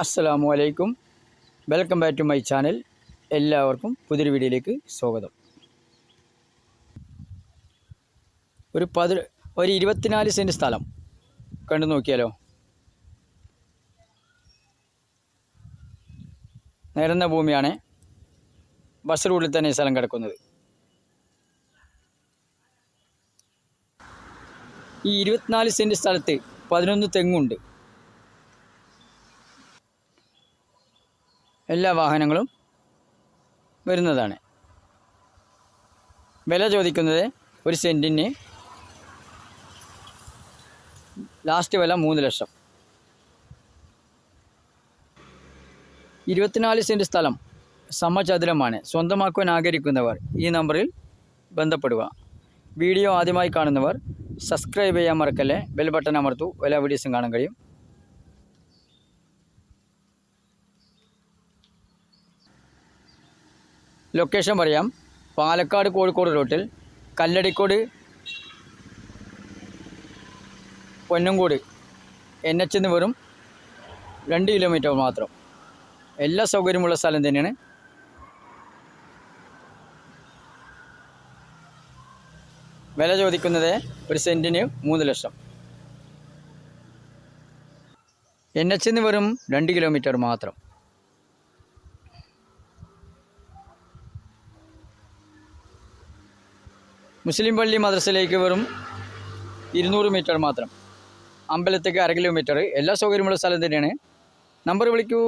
അസ്സലാമു അലൈക്കും welcome back to my channel. എല്ലാവർക്കും പുതിയൊരു വീഡിയോയിലേക്ക് സ്വാഗതം. ഒരു പതി ഒരു ഇരുപത്തിനാല് സെന്റ് സ്ഥലം. കണ്ടു നോക്കിയാലോ? നിരന്ന ഭൂമിയാണ് ബസ് റൂട്ടിൽ തന്നെ സ്ഥലം കിടക്കുന്നത്. ഈ ഇരുപത്തിനാല് സെന്റ് സ്ഥലത്ത് പതിനൊന്ന് തെങ്ങുണ്ട്. എല്ലാ വാഹനങ്ങളും വരുന്നതാണ്. വില ചോദിക്കുന്നത് ഒരു സെന്റിന് ലാസ്റ്റ് വില മൂന്ന് ലക്ഷം. ഇരുപത്തിനാല് സെന്റ് സ്ഥലം സമചതുരമാണ്. സ്വന്തമാക്കുവാൻ ആഗ്രഹിക്കുന്നവർ ഈ നമ്പറിൽ ബന്ധപ്പെടുക. വീഡിയോ ആദ്യമായി കാണുന്നവർ സബ്സ്ക്രൈബ് ചെയ്യാൻ മറക്കല്ലേ? ബെൽ ബട്ടൺ അമർത്തു. എല്ലാ വീഡിയോസും കാണാൻ കഴിയും. ലൊക്കേഷൻ പറയാം. പാലക്കാട് കോഴിക്കോട് റോട്ടിൽ കല്ലടിക്കോട് പൊന്നുംകോട് എൻ എച്ച് എന്ന് വെറും രണ്ട് കിലോമീറ്റർ മാത്രം. എല്ലാ സൗകര്യമുള്ള സ്ഥലം തന്നെയാണ്. വില ചോദിക്കുന്നത് ഒരു സെന്റിന് മൂന്ന് ലക്ഷം. എൻ എച്ച് എന്ന് വെറും രണ്ട് കിലോമീറ്റർ മാത്രം. മുസ്ലിം പള്ളി മദ്രസയിലേക്ക് വെറും ഇരുന്നൂറ് മീറ്റർ മാത്രം. അമ്പലത്തേക്ക് അര കിലോമീറ്റർ. എല്ലാ സൗകര്യമുള്ള സ്ഥലം തന്നെയാണ്. നമ്പർ വിളിക്കൂ.